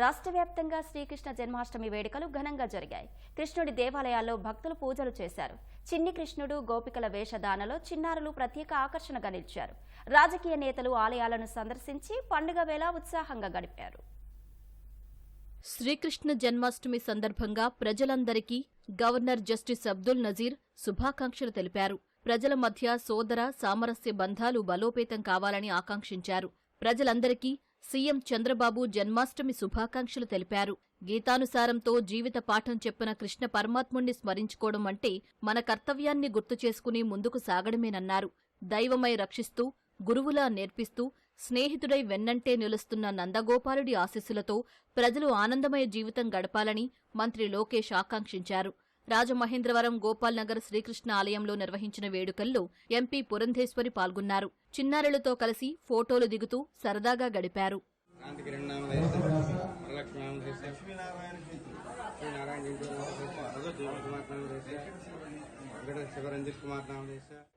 రాష్ట్ర వ్యాప్తంగా శ్రీకృష్ణ జన్మాష్టమి వేడుకలు ఘనంగా జరిగాయి. కృష్ణుడి దేవాలయాల్లో భక్తులు పూజలు చేశారు. చిన్ని కృష్ణుడు గోపికల వేషధానలో చిన్నారులు ప్రత్యేక ఆకర్షణగా నిలిచారు. రాజకీయ నేతలు ఆలయాలను సందర్శించి పండుగ వేళ ఉత్సాహంగా గడిపారు. శ్రీకృష్ణ జన్మాష్టమి సందర్భంగా ప్రజలందరికీ గవర్నర్ జస్టిస్ అబ్దుల్ నజీర్ శుభాకాంక్షలు తెలిపారు. ప్రజల మధ్య సోదర సామరస్య బంధాలు బలోపేతం కావాలని ఆకాంక్షించారు. ప్రజలందరికీ సీఎం చంద్రబాబు జన్మాష్టమి శుభాకాంక్షలు తెలిపారు. గీతానుసారంతో జీవిత పాఠం చెప్పిన కృష్ణ పరమాత్ముణ్ణి స్మరించుకోవడం అంటే మన కర్తవ్యాన్ని గుర్తు చేసుకుని ముందుకు సాగడమేనన్నారు. దైవమై రక్షిస్తూ గురువులా నేర్పిస్తూ స్నేహితుడై వెన్నంటే నిలుస్తున్న నందగోపాలుడి ఆశీస్సులతో ప్రజలు ఆనందమయ జీవితం గడపాలని మంత్రి లోకేష్ ఆకాంక్షించారు. రాజమహేంద్రవరం గోపాల్ నగర్ శ్రీకృష్ణ ఆలయంలో నిర్వహించిన వేడుకల్లో ఎంపీ పురంధేశ్వరి పాల్గొన్నారు. చిన్నారులతో కలిసి ఫోటోలు దిగుతూ సరదాగా గడిపారు.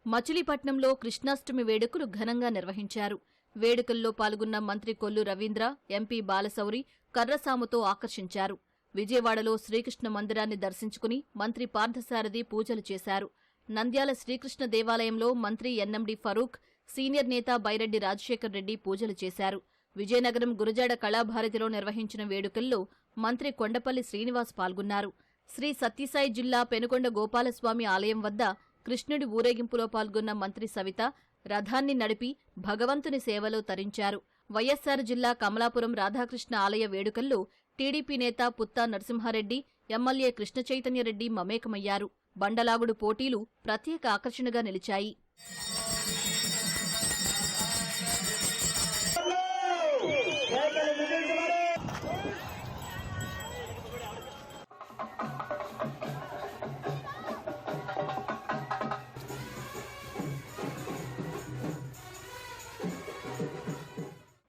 మచిలీపట్నంలో కృష్ణాష్టమి వేడుకలు ఘనంగా నిర్వహించారు. వేడుకల్లో పాల్గొన్న మంత్రి కొల్లు రవీంద్ర ఎంపీ బాలశౌరి కర్రసాముతో ఆకర్షించారు. విజయవాడలో శ్రీకృష్ణ మందిరాన్ని దర్శించుకుని మంత్రి పార్థసారథి పూజలు చేశారు. నంద్యాల శ్రీకృష్ణ దేవాలయంలో మంత్రి ఎన్ఎండి ఫరూక్ సీనియర్ నేత బైరెడ్డి రాజశేఖర్ రెడ్డి పూజలు చేశారు. విజయనగరం గురజాడ కళాభారతిలో నిర్వహించిన వేడుకల్లో మంత్రి కొండపల్లి శ్రీనివాస్ పాల్గొన్నారు. శ్రీ సత్యసాయి జిల్లా పెనుకొండ గోపాలస్వామి ఆలయం వద్ద కృష్ణుడి ఊరేగింపులో పాల్గొన్న మంత్రి సవిత రథాన్ని నడిపి భగవంతుని సేవలో తరించారు. వైఎస్సార్ జిల్లా కమలాపురం రాధాకృష్ణ ఆలయ వేడుకల్లో టీడీపీ నేత పుత్తా నరసింహారెడ్డి ఎమ్మెల్యే కృష్ణ చైతన్యరెడ్డి మమేకమయ్యారు. బండలాగుడు పోటీలు ప్రత్యేక ఆకర్షణగా నిలిచాయి.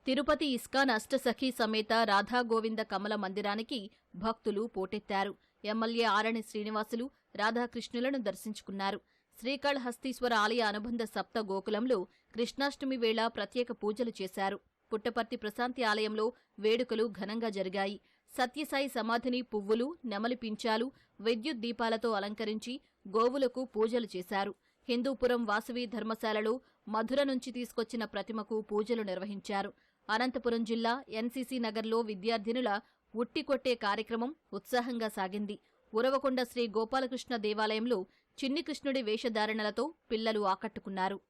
తిరుపతి ఇస్కాన్ అష్టసఖి సమేత రాధాగోవింద కమల మందిరానికి భక్తులు పోటెత్తారు. ఎమ్మెల్యే ఆరణి శ్రీనివాసులు రాధాకృష్ణులను దర్శించుకున్నారు. శ్రీకాళహస్తీశ్వర ఆలయ అనుబంధ సప్త గోకులంలో కృష్ణాష్టమి వేళ ప్రత్యేక పూజలు చేశారు. పుట్టపర్తి ప్రశాంతి ఆలయంలో వేడుకలు ఘనంగా జరిగాయి. సత్యసాయి సమాధిని పువ్వులు నెమలి పించాలు విద్యుత్ దీపాలతో అలంకరించి గోవులకు పూజలు చేశారు. హిందూపురం వాసవి ధర్మశాలలో మధుర నుంచి తీసుకొచ్చిన ప్రతిమకు పూజలు నిర్వహించారు. అనంతపురం జిల్లా ఎన్సీసీ నగర్లో విద్యార్థినుల ఉట్టి కొట్టే కార్యక్రమం ఉత్సాహంగా సాగింది. ఉరవకొండ శ్రీ గోపాలకృష్ణ దేవాలయంలో చిన్ని కృష్ణుడి వేషధారణలతో పిల్లలు ఆకట్టుకున్నారు.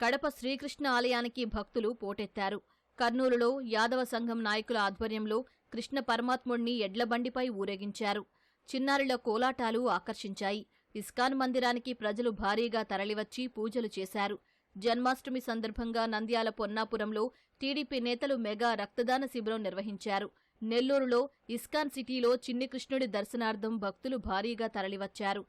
కడప శ్రీకృష్ణ ఆలయానికి భక్తులు పోటెత్తారు. కర్నూలులో యాదవ సంఘం నాయకుల ఆధ్వర్యంలో కృష్ణ పరమాత్ముణ్ణి ఎడ్లబండిపై ఊరేగించారు. చిన్నారుల కోలాటాలు ఆకర్షించాయి. ఇస్కాన్ మందిరానికి ప్రజలు భారీగా తరలివచ్చి పూజలు చేశారు. జన్మాష్టమి సందర్భంగా నంద్యాల పొన్నాపురంలో టీడీపీ నేతలు మెగా రక్తదాన శిబిరం నిర్వహించారు. నెల్లూరులో ఇస్కాన్ సిటీలో చిన్ని కృష్ణుడి దర్శనార్థం భక్తులు భారీగా తరలివచ్చారు.